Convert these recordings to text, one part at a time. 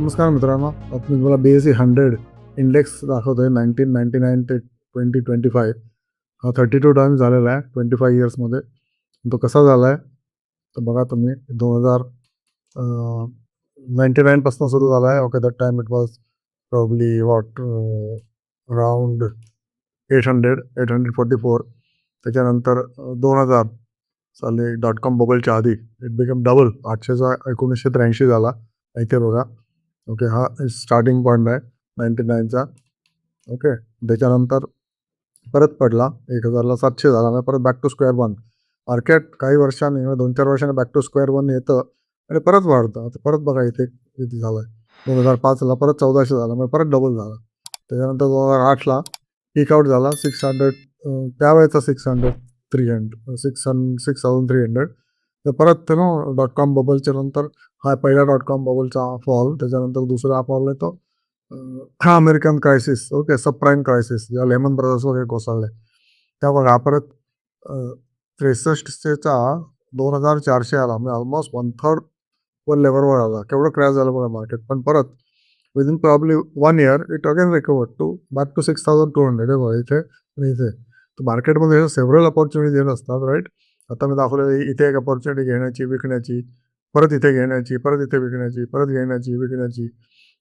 नमस्कार मित्रांनो आता मी तुम्हाला B S C hundred index दाखवतोय नाईन्टीन नाईन्टी नाईन ते ट्वेंटी ट्वेंटी फाय हा थर्टी टू टाइम्स झालेला आहे ट्वेंटी फाय इयर्समध्ये तो कसा झाला आहे तर बघा तुम्ही दोन हजार नाईन्टी नाईनपासून सुरू झाला आहे okay that time it was probably what round eight hundred eight hundred forty four त्याच्यानंतर दोन हजार साली डॉट कॉम बबलच्या आधी इट बिकम डबल आठशेचा एकोणीसशे त्र्याऐंशी झाला. इथे बघा ओके हा स्टार्टिंग पॉईंट आहे नाईन्टी नाईनचा ओके त्याच्यानंतर परत पडला एक हजारला सातशे झाला नाही परत back to square one market काही वर्षांनी म्हणजे दोन चार वर्षांनी बॅक टू स्क्वेअर वन येतं आणि परत वाढतं. आता परत बघा इथे किती झालं आहे दोन हजार पाचला परत चौदाशे झाला मग परत डबल झाला. त्याच्यानंतर दोन हजार आठला पीक आउट झाला six hundred त्यावेळेचा six hundred three hundred six hundred six thousand three hundred तर परत त्यानं डॉट कॉम बबलच्या नंतर हा पहिला डॉट कॉम बबलचा फॉल त्याच्यानंतर दुसरा फॉल येतो हा American crisis okay subprime crisis जेव्हा लेमन ब्रदर्स वगैरे कोसळले. त्या बघा परत त्रेसष्टचा दोन हजार चारशे आला म्हणजे ऑलमोस्ट वन थर्ड वर लेवलवर आला. केवढं क्रॅश झालं बघा मार्केट पण परत within probably one year it again recover to back to six thousand two hundred इथे आणि इथे. तर मार्केटमध्ये सेव्हरल अपॉर्च्युनिटी येत असतात राईट आता मी दाखवलेली इथे एक अपॉर्च्युनिटी घेण्याची विकण्याची परत इथे घेण्याची परत इथे विकण्याची परत घेण्याची विकण्याची.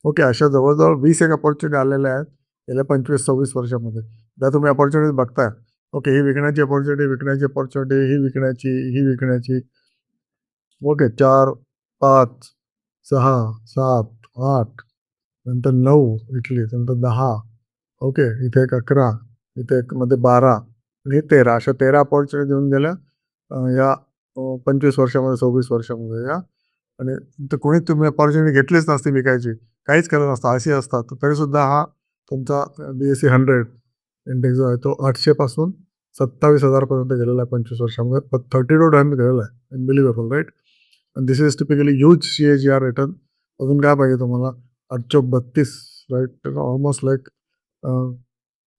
ओके अशा जवळजवळ वीस एक अपॉर्च्युनिटी आलेल्या आहेत गेल्या पंचवीस सव्वीस वर्षामध्ये. त्या तुम्ही अपॉर्च्युनिटी बघताय. ओके ही विकण्याची अपॉर्च्युनिटी विकण्याची अपॉर्च्युनिटी ही विकण्याची ही विकण्याची. ओके चार पाच सहा सात आठ नंतर नऊ इटली नंतर दहा. ओके इथे एक अकरा इथे एक मध्ये बारा. आणि तेरा अशा तेरा अपॉर्च्युनिटी देऊन गेल्या या पंचवीस वर्षामध्ये सव्वीस वर्षामध्ये या. आणि तर कोणी तुम्ही अपॉर्च्युनिटी घेतलीच नसती विकायची. काहीच केलं नसतं. अशी असतात. तर तरीसुद्धा हा तुमचा B S C hundred index जो आहे तो आठशेपासून सत्तावीस हजारपर्यंत गेलेला आहे पंचवीस वर्षामध्ये. थर्टी टू टाइम गेलेला आहे. अनबिलिव्हेबल राईट आणि this is typically huge C A G R return अजून काय पाहिजे तुम्हाला? आठशे बत्तीस राईट ऑलमोस्ट लाईक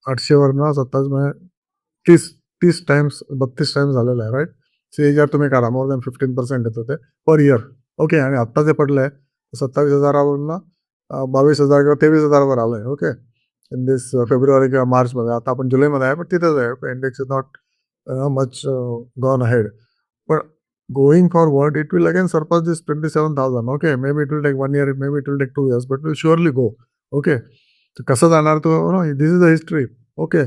आठशेवरनं सत्तावीस म्हणजे तीस तीस टाइम्स बत्तीस टाइम्स झालेला आहे राईट सी ए आर तुम्ही करा मोर दॅन फिफ्टीन पर्सेंट येत ते पर इयर ओके आणि आत्ता जे पडलं आहे सत्तावीस हजारावरून बावीस हजार किंवा तेवीस हजारावर आलं आहे ओके इन दिस फेब्रुवारी किंवा मार्चमध्ये आता आपण जुलैमध्ये आहे पण तिथेच आहे. Index is not much gone ahead पण going forward it will again surpass this twenty seven thousand okay maybe it will take one year maybe it will take two years but will surely go okay तर कसं जाणार तो? No this is the history okay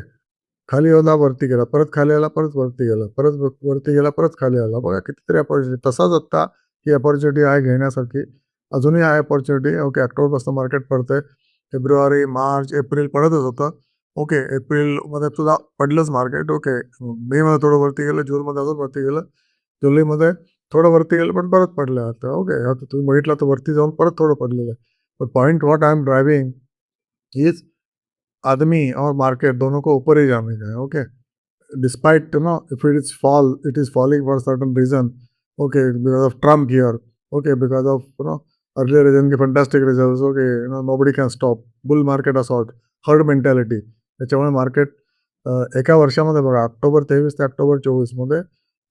खाली आला वरती गेला परत खाली आला परत वरती गेला परत वरती गेला परत खाली आला. बघा कितीतरी अपॉर्च्युनिटी तसाच आत्ता ही अपॉर्च्युनिटी आहे घेण्यासारखी. अजूनही आहे. अपॉर्च्युनिटी ओके ऑक्टोबरपासून मार्केट पडतंय. फेब्रुवारी मार्च एप्रिल पडतच होतं. ओके एप्रिलमध्ये सुद्धा पडलंच मार्केट ओके मेमध्ये थोडं वरती गेलं जूनमध्ये अजून वरती गेलं. जुलैमध्ये थोडं वरती गेलं पण परत पडलं आता. ओके आता तुम्ही बघितलं तर वरती जाऊन परत थोडं पडलेलं आहे. पण point what I am driving is आदमी और मार्केट दोनों को ऊपर ही जाने का है okay despite you know if it is fall it is falling for certain reason okay because of Trump here okay because of you know earlier reason की fantastic result okay you know nobody can stop bull market assault herd mentality त्याच्यामुळे market एका वर्षामध्ये बघा October तेवीस ते October चोवीसमध्ये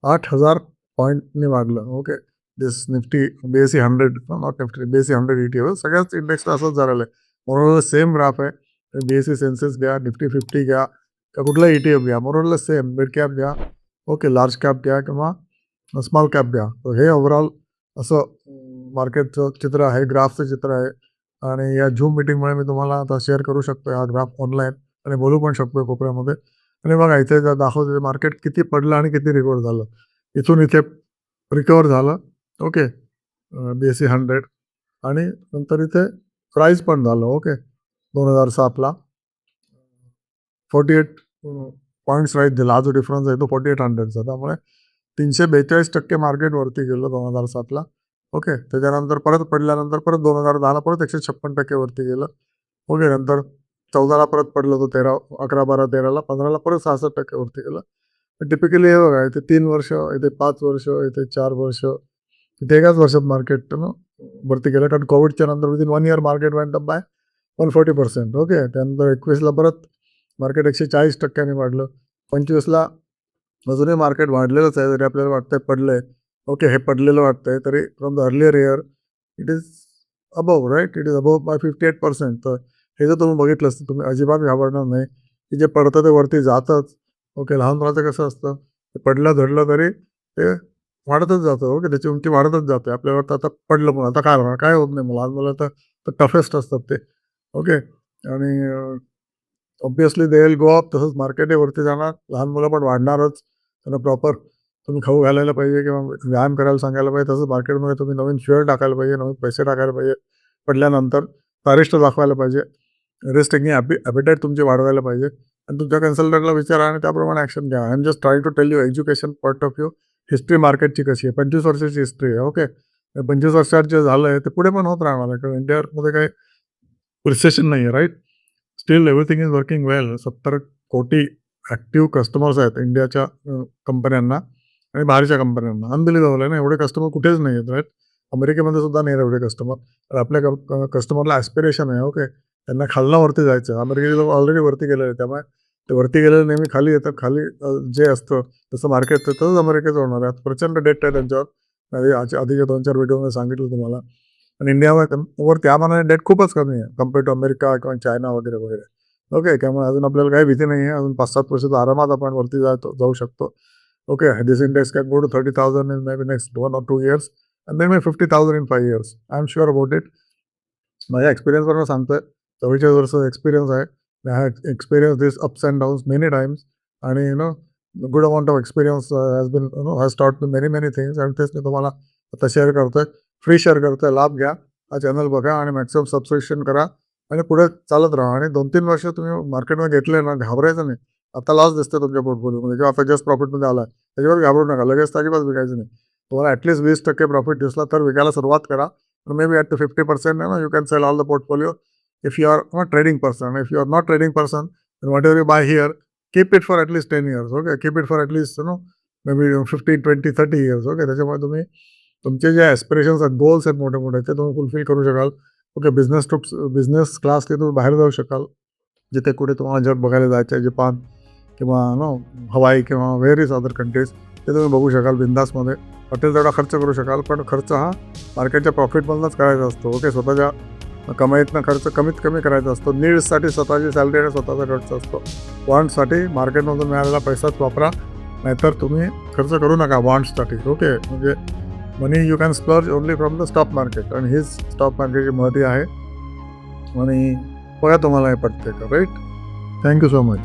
आठ हजार पॉईंटने वाढलं okay this Nifty B S C hundred not Nifty B S C hundred E T सगळ्याच इंडेक्सला असंच झालेलं आहे. म्हणून सेम ग्राफ आहे. बी एस सी सेन्सेस घ्या निफ्टी फिफ्टी घ्या का कुठला ई टी एफ घ्या मोरोला सेम मिड कॅप घ्या ओके लार्ज कॅप घ्या किंवा स्मॉल कॅप घ्या हे ओव्हरऑल असं मार्केटचं चित्र आहे ग्राफचं चित्र आहे. आणि या झूम मिटिंगमुळे मी तुम्हाला आता शेअर करू शकतो हा ग्राफ ऑनलाईन आणि बोलू पण शकतो कोपऱ्यामध्ये. आणि बघा इथे जर दाखवते मार्केट किती पडलं आणि किती रिकवर झालं. इथून इथे रिकवर झालं okay B S C hundred आणि नंतर इथे प्राईज पण झालं ओके दोन हजार सातला. फोर्टी एट पॉईंट्स राईट दिला. हा जो डिफरन्स आहे तो फोर्टी एट हंड्रेडचा त्यामुळे तीनशे बेचाळीस टक्के मार्केट वरती गेलं दोन हजार सातला. ओके त्याच्यानंतर परत पडल्यानंतर परत दोन हजार दहाला परत एकशे छप्पन टक्के वरती गेलं. ओके नंतर चौदाला परत पडलं तो तेरा अकरा बारा तेराला पंधराला परत सहासष्ट टक्के वरती गेलं. टिपिकली हे बघा इथे तीन वर्ष इथे पाच वर्ष इथे चार वर्ष इथे एकाच वर्षात मार्केट वरती गेलं. कारण कोविडच्या नंतर within one year market went up by one forty percent okay त्यानंतर एकवीसला परत मार्केट एकशे चाळीस टक्क्यांनी वाढलं. पंचवीसला अजूनही मार्केट वाढलेलंच आहे जरी आपल्याला वाटतंय पडलंय. ओके हे पडलेलं वाटतंय तरी from the earlier year it is above right it is above by fifty eight percent तर हे जर तुम्ही बघितलं असतं तुम्ही अजिबात घाबरणार नाही. की जे पडतं ते वरती जातच. ओके लहान मुलाचं कसं असतं? ते पडलं धडलं तरी ते वाढतच जातं. ओके त्याची उंची वाढतच जाते. आपल्यावर तर आता पडलं पण आता काय होणार? काय होत नाही? मग लहान मुलं तर टफेस्ट असतात ते. ओके आणि obviously they will go up तसंच मार्केट वरती जाणार. लहान मुलं पण वाढणारच. त्यांना प्रॉपर तुम्ही खाऊ घालायला पाहिजे किंवा व्यायाम करायला सांगायला पाहिजे. तसंच मार्केटमध्ये तुम्ही नवीन शेअर टाकायला पाहिजे नवीन पैसे टाकायला पाहिजे. पडल्यानंतर तारिष्ट दाखवायला पाहिजे. रिस्क टेकिंग ॲपि ॲपिटाईट तुमची वाढवायला पाहिजे. आणि तुमच्या कन्सल्टंटला विचारा आणि त्याप्रमाणे ॲक्शन घ्या. I am just try to tell you education point of view history मार्केटची कशी आहे? पंचवीस वर्षाची हिस्ट्री आहे. ओके पंचवीस वर्षात जे झालं आहे ते पुढे पण होत राहणार आहे. कारण इंडियामध्ये काही रिसेशन नाही आहे right still everything is working well सत्तर कोटी ॲक्टिव्ह कस्टमर्स आहेत इंडियाच्या कंपन्यांना आणि बाहेरच्या कंपन्यांना अनबिलिव्हेबल आहे ना एवढे कस्टमर कुठेच नाही आहेत राईट अमेरिकेमध्ये सुद्धा नाही आहेत एवढे कस्टमर तर आपल्या कस्टमरला ॲस्पिरेशन आहे ओके त्यांना खालना वरती जायचं अमेरिकेचे लोक ऑलरेडी वरती गेलेले आहेत त्यामुळे ते वरती गेलेले नेहमी खाली येतात खाली जे असतं तसं मार्केट तसंच अमेरिकेचं होणार आहे प्रचंड डेट आहे त्यांच्यावर आधी- आधीच्या दोन चार व्हिडिओमध्ये सांगितलं तुम्हाला आणि इंडियावर वर त्या मानाने डेट खूपच कमी आहे कंपेअर टू अमेरिका किंवा चायना वगैरे वगैरे. ओके त्यामुळे अजून आपल्याला काही भीती नाही आहे अजून पाच सात वर्षाचा आरामात आपण वरती जातो जाऊ शकतो. Okay this index can go to thirty thousand in maybe next one or two years and then may fifty thousand in five years I am sure about it माझ्या एक्सपिरियन्सवर सांगतोय. चव्वेचाळीस वर्षाचा एक्सपिरियन्स आहे. I have experience this ups and downs many times आणि you know good amount of experience has been you know has taught many many things आणि तेच मी तुम्हाला आता शेअर करतोय. फ्री शेअर करतोय लाभ घ्या. हा चॅनल बघा आणि मॅक्सिमम सबस्क्रिप्शन करा आणि पुढे चालत राहा. आणि दोन तीन वर्ष तुम्ही मार्केटमध्ये घेतले ना घाबरायचं नाही. आता लॉस दिसतंय तुमच्या पोर्टफोलिओमध्ये किंवा आता जस्ट प्रॉफिटमध्ये आला त्याच्यावर घाबरू नका. लगेच अजिबात विकायचं नाही. तुम्हाला ॲटलीस्ट वीस टक्के प्रॉफिट दिसला तर विकायला सुरुवात करा. Maybe at two fifty percent ना you can sell all the portfolio if you are not trading person if you are not trading person what whatever you buy here keep for at least ten least 10 years okay? Keep it no maybe you know maybe 15 20 30 years okay? त्याच्यामुळे तुम्ही तुमचे जे aspirations आहेत goals आहेत मोठे मोठे ते तुम्ही फुलफिल करू शकाल. Okay business trips business class ते तुम्ही बाहेर जाऊ शकाल. जिथे कुठे तुम्हाला जग बघायला जायचं आहे जपान किंवा नो हवाई किंवा व्हेरीज अदर कंट्रीज ते तुम्ही बघू शकाल बिंदासमध्ये. हॉटेल तेवढा खर्च करू शकाल पण खर्च हा मार्केटच्या प्रॉफिटमधूनच करायचा असतो. ओके स्वतःच्या कमाईतनं खर्च कमीत कमी करायचा असतो. नीड्ससाठी स्वतःची सॅलरी आणि स्वतःचा खर्च असतो. वॉन्ट्ससाठी मार्केटमधून मिळालेला पैसाच वापरा. नाहीतर तुम्ही खर्च करू नका वॉन्ट्ससाठी ओके म्हणजे money you can splurge only from the stock market आणि हीच स्टॉक मार्केटची महती आहे. आणि बघा तुम्हाला हे पटते का राईट थँक्यू सो मच